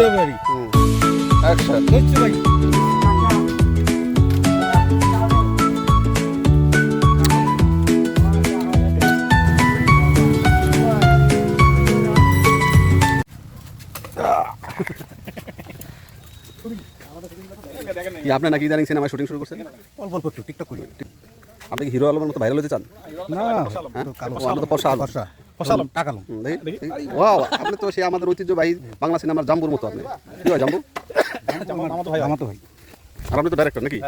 বলতে পারি। আচ্ছা বুঝছ ভাই আপনি নাকি ইদানিং সিনেমা শুটিং শুরু করছেন? অল্প অল্প একটু টিকটক করি। আপনি কি হিরো আলমের মতো ভাইরাল হতে চান? না হ্যাঁ? আমরা তো পরশা টাকালাম। ওয়াও আপনি তো সে আমাদের ঐতিহ্যবাহী বাংলা সিনেমার জাম্বুর মতো আপনি। কি হয় জাম্বু? আমার তো ভাই আমার তো ভাই আর আপনি তো ডাইরেক্টর নাকি?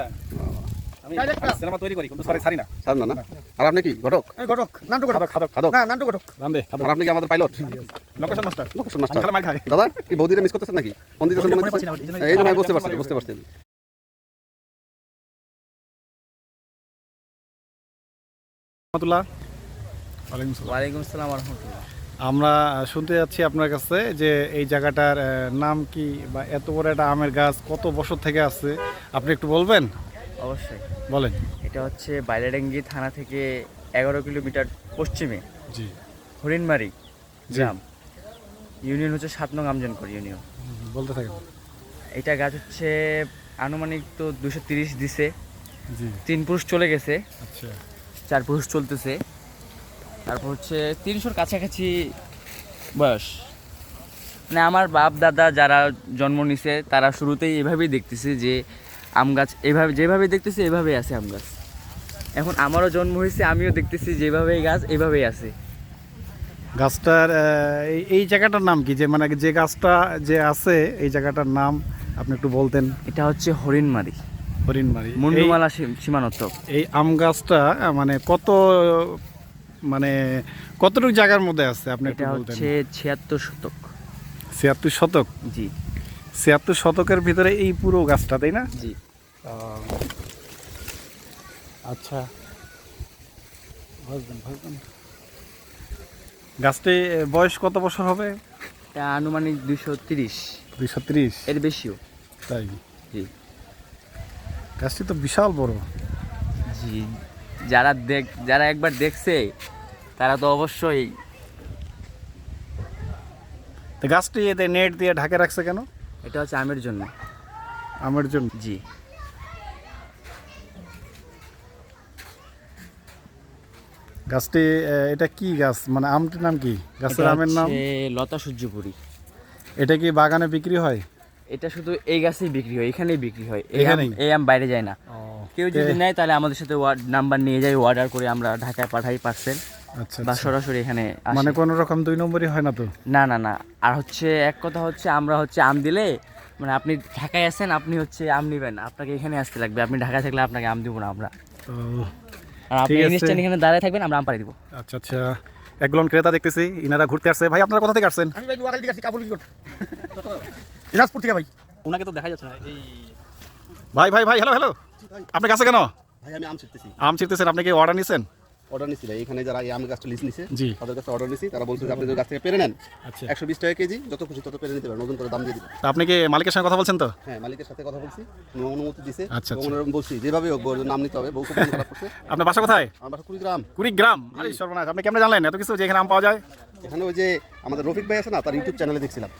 সিনেমা তৈরি করি কিন্তু সরি ছাড়ি না। স্যার না। না আর আপনি কি ঘটক? ঘটক নান্টু ঘটক। খাদক খাদক না নান্টু ঘটক। রান্দে আর আপনি কি আমাদের pilot location master location master আমি খালি খাই। দাদা কি বৌদিরা মিস করতেছেন নাকি? কোন দিতেছেন মনে হচ্ছে? এই জন্য বুঝতে পারছি বুঝতে পারছি। রহমতুল্লাহ। ওয়ালাইকুম আসসালাম রহমতুল্লাহ আমরা শুনতে যাচ্ছি আপনার কাছে যে এই জায়গাটার নাম কি বা এত বড় একটা আমের গাছ কত বছর থেকে আছে? আপনি একটু বলবেন? অবশ্যই। বলেন। এটা হচ্ছে বাইলাডাঙ্গি থানা থেকে এগারো কিলোমিটার পশ্চিমে। জি। হরিণমারি গ্রাম। ইউনিয়ন হচ্ছে সাত নং আমজনকর ইউনিয়ন। বলতে থাকেন। এটা গাছ হচ্ছে আনুমানিক তো দুশো তিরিশ দিছে। জি। তিন পুরুষ চলে গেছে। আচ্ছা। চার পুরুষ চলতেছে। তারপর হচ্ছে তিনশোর কাছাকাছি বয়স। মানে আমার বাপ দাদা যারা জন্ম নিছে তারা শুরুতেই এভাবেই দেখতেছে যে আম গাছ এভাবে যেভাবে দেখতেছে এভাবেই আছে আম গাছ। এখন আমারও জন্ম হয়েছে আমিও দেখতেছি যেভাবে গাছ এভাবেই আছে। গাছটার এই- জায়গাটার নাম কি? যে মানে যে গাছটা যে আছে এই জায়গাটার নাম আপনি একটু বলতেন। এটা হচ্ছে হরিণমারি। হরিণমারি। মুন্ডুমালা সী- সীমানত এই আম গাছটা মানে কত মানে কতটুকু জায়গার মধ্যে আছে? আপনি একটু এটা বলতেন। হচ্ছে ছিয়াত্তর শতক। ছিয়াত্তর শতক? জি। ছিয়াত্তর শতকের ভিতরে এই পুরো গাছটা তাই না? জি। আচ্ছা। ভাজবেন ভাজবেন গাছটি বয়স কত বছর হবে? এটা আনুমানিক দুশো তিরিশ। দুইশো ত্রিশ? এর বেশিও। তাই? জি। গাছটি তো বিশাল বড়। জি। যারা দেখ যারা একবার দেখছে তারা তো অবশ্যই তো গাছটি এতে নেট দিয়ে ঢাকে রাখছে কেন? এটা হচ্ছে আমের জন্য। আমার জন্য? জি। গাছটি এটা কি গাছ? মানে আমটির নাম কি? গাছের আমের নাম? লতা সূর্যপুরি। এটা কি বাগানে বিক্রি হয়? এটা শুধু এই গাছেই বিক্রি হয় এখানেই বিক্রি হয়। এই আম এখানেই? এই আম বাইরে যায় না। কেউ যদি নেয় তাহলে আমাদের সাথে নাম্বার নিয়ে যাই অর্ডার করে আমরা ঢাকায় পাঠাই পার্সেল আচ্ছা বা আচ্ছা। সরাসরি এখানে মানে কোনো রকম দুই নম্বরই হয় না তো? না না না। আর হচ্ছে এক কথা হচ্ছে আমরা হচ্ছে আম দিলে মানে আপনি ঢাকায় আছেন আপনি হচ্ছে আম নেবেন। আপনাকে এখানে আসতে লাগবে। আপনি ঢাকায় থাকলে আপনাকে আম দিব না আমরা। আর আপনি ইনস্ট্যান্ট এখানে দাঁড়ায় থাকবেন আমরা আম পাড়ি দিব। আচ্ছা আচ্ছা। একজন ক্রেতা দেখতেছি ইনারা ঘুরতে আসছে। ভাই আপনারা কোথা থেকে আসছেন? আমি ভাই দুয়ারাই দিকে কাবুল কি করতে দিনাজপুর থেকে ভাই। ওনাকে তো দেখা যাচ্ছে না। এই ভাই ভাই ভাই হ্যালো হ্যালো আপনি কাছে কেন? ভাই আমি আম ছিটতেছি। আম ছিটতেছেন আপনি কি অর্ডার নিছেন? অর্ডার নিছি ভাই এখানে যারা এই আম গাছটা লিস্ট নিছে জি। তাদের কাছে অর্ডার নিছি তারা বলছে যে আপনি যদি গাছ থেকে পেরে নেন আচ্ছা। একশো বিশ টাকা কেজি যত খুশি তত পেরে নিতে পারেন নতুন করে দাম দিয়ে দিবেন। তা আপনি কি মালিকের সঙ্গে কথা বলছেন তো? হ্যাঁ মালিকের সাথে কথা বলছি অনুমতি দিছে আচ্ছা, আচ্ছা। বলছি যেভাবে হোক নাম নিতে হবে বউ খুব খারাপ করছে। আপনার বাসা কোথায়? আমার বাসা কুড়িগ্রাম। কুড়িগ্রাম? আরে সর্বনাশ আপনি কেমনে জানলেন? এত কিছু যে এখানে আম পাওয়া যায়? এখানে ওই যে আমাদের রফিক ভাই আছে না তার ইউটিউব চ্যানেলে দেখছিলাম।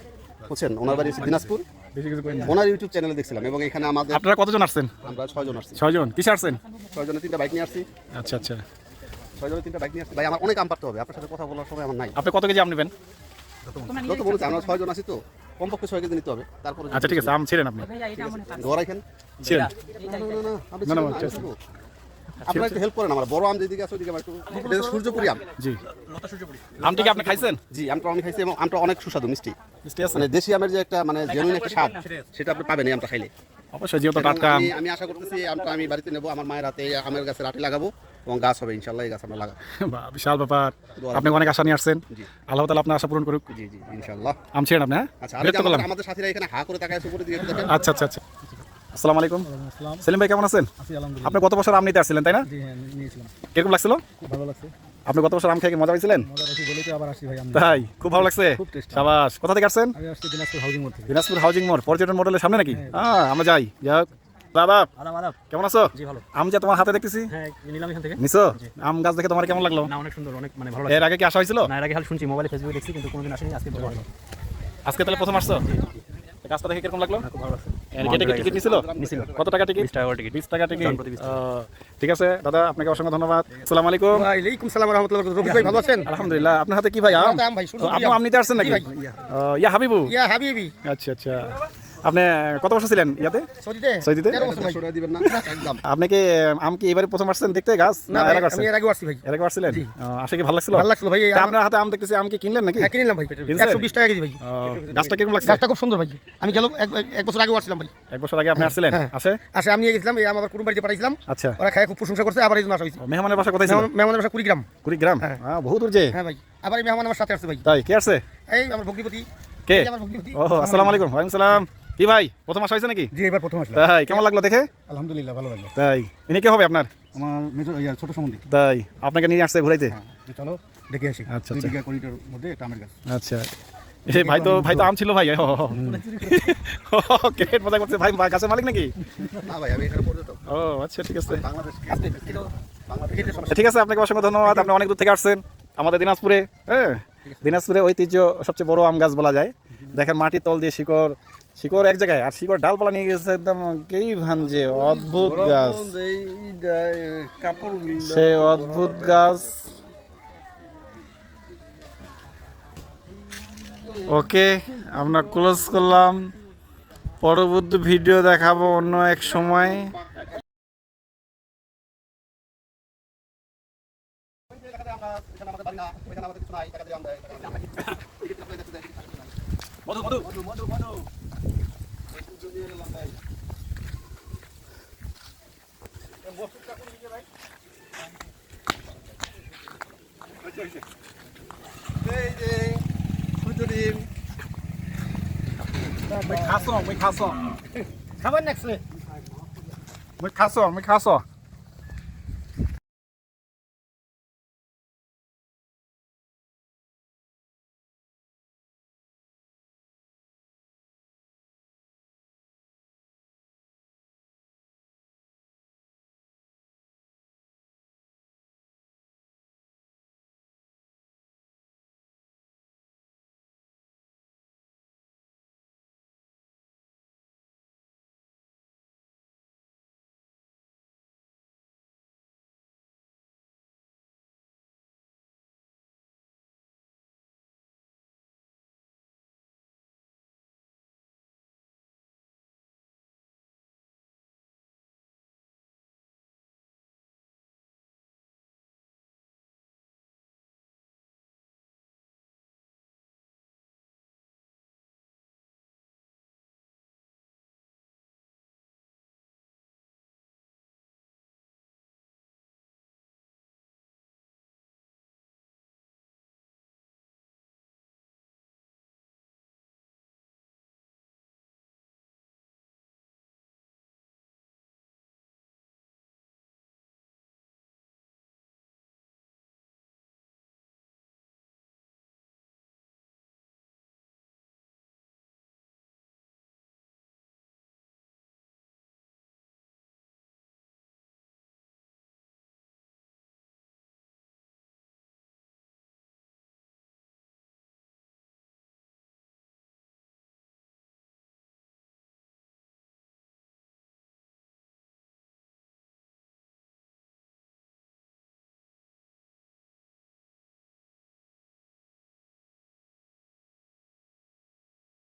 বুঝছেন? ওনার বাড়ি দিনাজপুর। বেশি কিছু করেন ওনার ইউটিউব চ্যানেলে দেখছিলাম এবং এখানে আমাদের আপনারা কতজন আসছেন? আমরা ছয়জন আসছি। ছয়জন? কিসে আসছেন? ছয়জনে তিনটা বাইক নিয়ে আসছি। আচ্ছা আচ্ছা। ছয়জনে তিনটা বাইক নিয়ে আসছি। ভাই আমার অনেক আম পারতে হবে। আপনার সাথে কথা বলার সময় আমার নাই। আপনি কত কেজি আম নেবেন? যত বলেছে আমরা ছয়জন আছি তো। কমপক্ষে ছয় কেজি নিতে হবে। তারপরে আচ্ছা ঠিক আছে আম ছিলেন আপনি। ছিলেন না না খাব। আপনারা একটু হেল্প করেন আমার। বড় আম যেদিকে আছে ওইদিকে আমার একটু সূর্যপুরি আম। জি। আমটি কি আপনি খাইছেন? জি আমটা আমি খাইছি এবং আমটা অনেক সুস্বাদু মিষ্টি। মানে দেশি আমের যে একটা মানে জেনুইন একটা স্বাদ সেটা আপনি পাবেন এই আমটা খাইলে। অবশ্যই যেহেতু টাটকা আমি। আমি আশা করতেছি আমটা আমি বাড়িতে নেব আমার মায়ের হাতে আমের গাছের আটি লাগাবো এবং গাছ হবে ইনশাল্লাহ এই গাছ আমরা লাগাবো। বাহ, বিশাল ব্যাপার। আপনি অনেক আশা নিয়ে আসছেন। আল্লাহ তালা আপনার আশা পূরণ করুক। জি জি ইনশাল্লাহ। আম ছিলেন আপনি হ্যাঁ? আচ্ছা আমাদের- আমাদের সাথীরা এখানে হা করে তাকায় আছে উপরে দেখেন আচ্ছা আচ্ছা আচ্ছা। আসসালামু আলাইকুম। সেলিম ভাই কেমন আছেন? আপনি গত বছর আম নিতে আসছিলেন তাই না? কীরকম লাগছিল? ভালো লাগছে। আপনি গত বছর আম খেয়ে মজা পাইছিলেন? তাই? খুব ভালো লাগছে? সাবাস কোথা থেকে আসছেন? দিনাজপুর হাউজিং মোড় পর্যটন মডেলের সামনে নাকি? হ্যাঁ। আমরা যাই। দাদা আদাব কেমন আছো? আম যে তোমার হাতে দেখতেছি? হ্যাঁ নিছো? আম গাছ দেখে তোমার কেমন লাগল? না অনেক সুন্দর অনেক মানে ভালো এর আগে কি আসা হয়েছিল? না এর আগে শুনছি মোবাইলে ফেসবুকে দেখছি কিন্তু কোনোদিন আসেনি আজকে আজকে তাহলে প্রথম আসছো? গাছটা দেখে কীরকম লাগল? কেটে টিকিট নিছিল? কত টাকা টিকিট বিশ টাকা টিকিট ঠিক আছে দাদা আপনাকে অসংখ্য ধন্যবাদ। সালাম আলাইকুম। সালাম রহমতুল্লাহ রফিক ভাই ভালো আছেন? আলহামদুলিল্লাহ। আপনার হাতে কি ভাই আম? আপনি আম নিতে আসছেন নাকি? ইয়া ইয়া হাবিবি। আচ্ছা আচ্ছা। আপনি কত বছর ছিলেন ইয়াতে? সৌদিতে? সৌদিতে? তেরো বছর ভাই। দিবেন না? একদম। আপনি কি আম কি এবারে প্রথম আসছেন দেখতে? গাছ? না এর আগে আসছেন? আমি এর আগে আসছি ভাই। এর আগে আসছিলেন? ও, আসে কি ভালো লাগছিল? ভালো লাগছিল ভাই আপনার হাতে আম দেখতেছি আম কি কিনলেন নাকি? হ্যাঁ কিনে নিলাম ভাই কিনছেন? একশো বিশ টাকা কেজি ভাই। গাছটা কীরকম লাগছে? গাছটা খুব সুন্দর ভাই। আমি গেল এক- বছর আগে আসছিলাম ভাই। এক বছর আগে আপনি আসছিলেন? হ্যাঁ। আছে আসে আমি নিয়ে গেছিলাম এই আম আবার কুটুম বাড়িতে পাঠাইছিলাম। আচ্ছা। ওরা খায় খুব প্রশংসা করছে আবার এই জন্য আসা হয়েছে। ও, মেহমানের বাসা কোথায় ছিল? মেহমানের বাসা কুড়ি গ্রাম কুড়ি গ্রাম হ্যাঁ। হ্যাঁ বহু দূর যে। হ্যাঁ ভাই আবার এই মেহমান আমার সাথে আসছে ভাই। তাই কে আছে এই আমার ভগ্নিপতি। কে? আমার ভগ্নিপতি। ও আসসালামু আলাইকুম ওয়ালাইকুম সালাম। কি ভাই প্রথম আসা হয়েছে নাকি? জি এবার প্রথম আসলাম। তাই কেমন লাগল দেখে? আলহামদুলিল্লাহ ভালো লাগল। তাই ইনি কে হবে আপনার? আমার মেজর ছোট সম্বন্ধী। তাই আপনাকে নিয়ে আসছে ঘুরাইতে? চলো দেখে আসি। আচ্ছা, আচ্ছা। করিডোর মধ্যে এটা আমের আচ্ছা। ভাই তো ভাই তো আম ছিল ভাই। ক্রিকেট মজা করছে। ভাই গাছের মালিক নাকি? না ভাই আমি এখানে পড়তে ও আচ্ছা ঠিক আছে। ঠিক আছে আপনাকে অসংখ্য ধন্যবাদ। আপনি অনেক দূর থেকে আসছেন। আমাদের দিনাজপুরে হ্যাঁ দিনাজপুরে ঐতিহ্য সবচেয়ে বড় আম গাছ বলা যায়। দেখেন মাটির তল দিয়ে শিকড় শিকড় এক জায়গায়, আর শিকড় ডালপালা নিয়ে গেছে একদম কেই ভাঞ্জে অদ্ভুত গাছ। সে অদ্ভুত গাছ। ওকে, আমরা ক্লোজ করলাম। পরবর্তী ভিডিও দেখাবো অন্য এক সময়। เจ๊เจ๊คุณจุดีมไม่ค้าสองไม่ค้าสองค้าวัน next เไม่ค้าสองไม่ค้าสอง